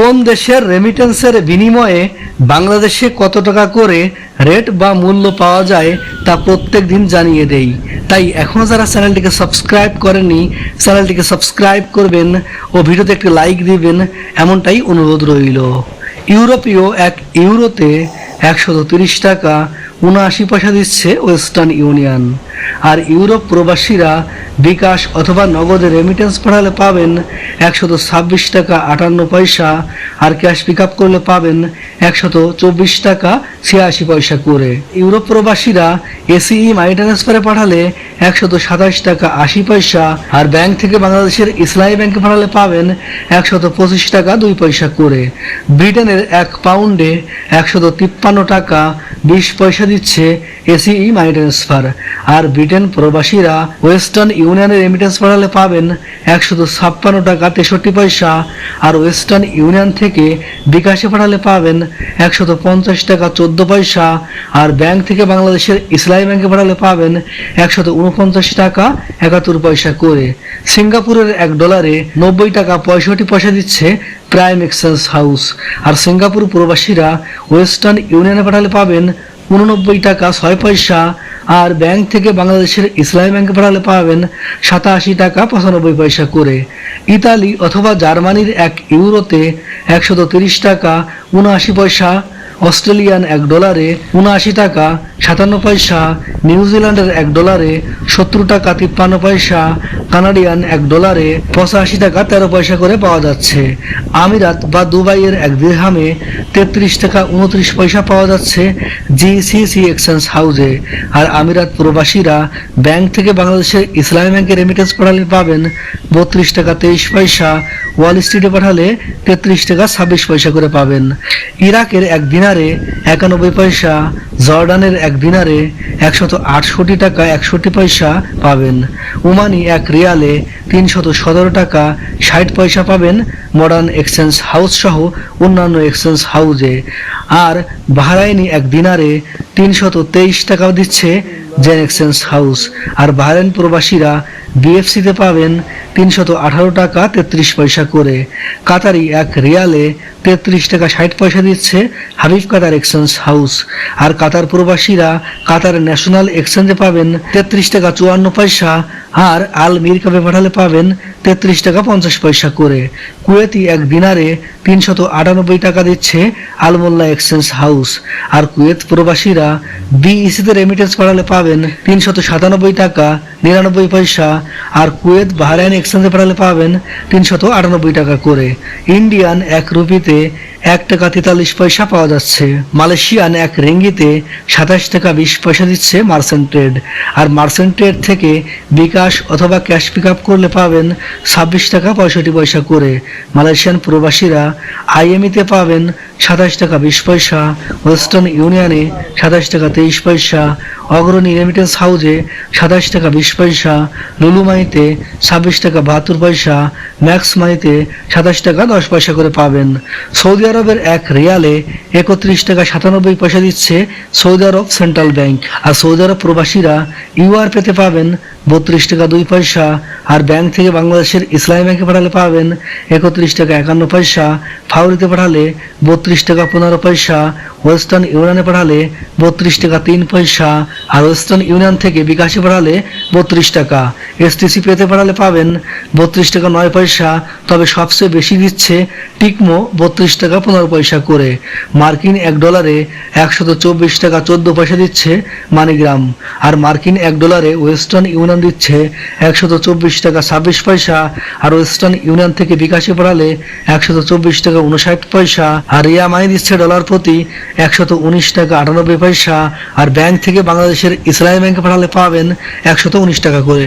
কোন দেশের রেমিটেন্সের বিনিময়ে বাংলাদেশে কত টাকা করে রেট বা মূল্য পাওয়া যায় তা প্রত্যেক দিন জানিয়ে দেই। তাই এখনও যারা চ্যানেলটিকে সাবস্ক্রাইব করেনি চ্যানেলটিকে সাবস্ক্রাইব করবেন ও ভিডিওতে একটি লাইক দিবেন, এমনটাই অনুরোধ রইল। ইউরোপীয় এক ইউরোতে তিরিশ টাকা উনআশি পয়সা দিচ্ছে ওয়েস্টার্ন ইউনিয়ন। আর ইউরোপ প্রবাসীরা বিকাশ অথবা নগদে রেমিটেন্স পাঠালে পাবেন একশত ছাব্বিশ টাকা আটান্ন পয়সা আর ক্যাশ পিক আপ করলে পাবেন একশত চব্বিশ টাকা ছিয়াশি পয়সা করে। ইউরোপ প্রবাসীরা এসিই মানি ট্রান্সফারে পাঠালে একশত সাতাশ টাকা আশি পয়সা আর ব্যাংক থেকে বাংলাদেশের ইসলামী ব্যাংকে পাঠালে পাবেন একশত পঁচিশ টাকা দুই পয়সা করে। ব্রিটেনের এক পাউন্ডে একশত তিপ্পান্ন টাকা বিশ পয়সা দিচ্ছে এসিই মানি ট্রান্সফার আর ব্রিটেন প্রবাসীরা ওয়েস্টার্ন ইউনিয়নের রেমিটেন্স পাঠালে পাবেন একশত ছাপ্পান্ন টাকা তেষট্টি পয়সা আর ওয়েস্টার্ন ইউনিয়ন থেকে বিকাশে পাঠালে পাবেন একশত পঞ্চাশ টাকা চোদ্দ পয়সা আর ব্যাংক থেকে বাংলাদেশের ইসলামী ব্যাংকে পাঠালে পাবেন একশত উনপঞ্চাশ টাকা একাত্তর পয়সা করে। সিঙ্গাপুরের এক ডলারে নব্বই টাকা পঁয়ষট্টি পয়সা দিচ্ছে প্রাইম এক্সচেঞ্জ হাউস। আর সিঙ্গাপুর প্রবাসীরা ওয়েস্টার্ন ইউনিয়নে পাঠালে পাবেন উননব্বই টাকা ছয় পয়সা, আর ব্যাংক থেকে বাংলাদেশের ইসলামী ব্যাংকে পাঠালে পাবেন সাতাশি টাকা পঁচানব্বই পয়সা করে। ইতালি অথবা জার্মানির এক ইউরোতে একশত তিরিশ টাকা, উনআশি পয়সা অস্ট্রেলিয়ান এক ডলারে উনআশি টাকা, সাতান্ন পয়সা নিউজিল্যান্ডের এক ডলারে সত্তর টাকা, তিপ্পান্ন পয়সা, কানাডিয়ান এক ডলারে পঁচাশি টাকা, তেরো পয়সা করে পাওয়া যাচ্ছে। আমিরাত বা দুবাইয়ের এক দিরহামে তেত্রিশ টাকা উনত্রিশ পয়সা পাওয়া যাচ্ছে জিসিসি এক্সচেঞ্জ হাউসে আর আমিরাত প্রবাসীরা ব্যাংক থেকে বাংলাদেশের ইসলামী ব্যাংকে রেমিটেন্স পাঠালে পাবেন বত্রিশ টাকা, তেইশ পয়সা ওয়াল স্ট্রিটে পাঠালে তেত্রিশ টাকা ছাব্বিশ পয়সা করে পাবেন। ইরাকের এক দিনারে একানব্বই পয়সা, জর্ডানের এক দিনারে একশত আটষট্টি টাকা একষট্টি পয়সা পাবেন। ওমানি এক রিয়ালে তিনশত সতেরো টাকা ষাট পয়সা পাবেন মডার্ন এক্সচেঞ্জ হাউস সহ অন্যান্য এক্সচেঞ্জ হাউসে আর বাহরাইনি এক দিনারে তিনশত তেইশ টাকা দিচ্ছে জেন এক্সচেঞ্জ হাউস আর বাহরাইন প্রবাসীরা বিএফসিতে পাবেন তিনশত আঠারো টাকা তেত্রিশ পয়সা করে। কাতারি এক রিয়ালে তেত্রিশ টাকা ষাট পয়সা দিচ্ছে হাবিব কাতার এক্সচেঞ্জ হাউস। আর কাতার প্রবাসীরা কাতার ন্যাশনাল এক্সচেঞ্জে পাবেন তেত্রিশ টাকা চুয়ান্ন পয়সা, আর আল মির কাপে পাঠালে পাবেন তেত্রিশ টাকা পঞ্চাশ পয়সা করে। কুয়েতি এক দিনারে তিনশত আটানব্বই টাকা দিচ্ছে আলমোল্লা এক্সচেঞ্জ হাউস। আর কুয়েত প্রবাসীরা বিইসিতে রেমিটেন্স পাঠালে পাবেন তিনশত সাতানব্বই টাকা নিরানব্বই পয়সা, আর কুয়েত বাহরাইন এক্সচেঞ্জে পাঠালে পাবেন তিনশত আটানব্বই টাকা করে। ইন্ডিয়ান এক রুপিতে 嗯 এক টাকা তেতাল্লিশ পয়সা পাওয়া যাচ্ছে। মালয়েশিয়ান এক রিঙ্গিতে সাতাশ টাকা বিশ পয়সা দিচ্ছে মার্সেন্ট ট্রেড। আর মার্সেন্ট ট্রেড থেকে বিকাশ অথবা ক্যাশ পিক আপ করলে পাবেন ছাব্বিশ টাকা পঁয়ষট্টি পয়সা করে। মালয়েশিয়ান প্রবাসীরা আইএমইতে পাবেন সাতাশ টাকা বিশ পয়সা, ওয়েস্টার্ন ইউনিয়নে সাতাশ টাকা তেইশ পয়সা, অগ্রণী রেমিটেন্স হাউজে সাতাশ টাকা বিশ পয়সা, লুলুমাইতে ছাব্বিশ টাকা বাহাত্তর পয়সা, ম্যাক্স মাইতে সাতাশ টাকা দশ পয়সা করে পাবেন। সৌদি আরবের এক রিয়ালে একত্রিশ টাকা সাতানব্বই পয়সা দিচ্ছে সৌদি আরব সেন্ট্রাল ব্যাংক। আর সৌদি আরব প্রবাসীরা ইউআর পেতে পাবেন বত্রিশ টাকা দুই পয়সা। আর ব্যাংক থেকে বাংলাদেশের ইসলামী ব্যাংকে পাঠালে পাবেন একত্রিশ টাকা একান্ন পয়সা। ফাউরিতে পাঠালে বত্রিশ টাকা পনেরো পয়সা। ওয়েস্টার্ন ইউনিয়নে পাঠালে বত্রিশ টাকা তিন পয়সা। আর ওয়েস্টার্ন ইউনিয়ন থেকে বিকাশে পাঠালে বত্রিশ টাকা। এসটিসি পেতে পাঠালে পাবেন বত্রিশ টাকা নয় পয়সা। তবে সবচেয়ে বেশি দিচ্ছে টিকমো বত্রিশ টাকা পনেরো পয়সা করে। মার্কিন এক ডলারে একশত চব্বিশ টাকা চোদ্দ পয়সা দিচ্ছে মানিগ্রাম। আর মার্কিন এক ডলারে ওয়েস্টার্ন ইউনিয়ন দিচ্ছে একশত চব্বিশ টাকা ছাব্বিশ পয়সা। আর ওয়েস্টার্ন ইউনিয়ন থেকে বিকাশে পড়ালে একশত চব্বিশ টাকা উনষাট পয়সা। আর রিয়া মানি দিচ্ছে ডলার প্রতি একশত উনিশ টাকা আটানব্বই পয়সা। আর ব্যাংক থেকে বাংলাদেশের ইসলামী ব্যাংকে পাঠালে পাবেন একশত উনিশ টাকা করে।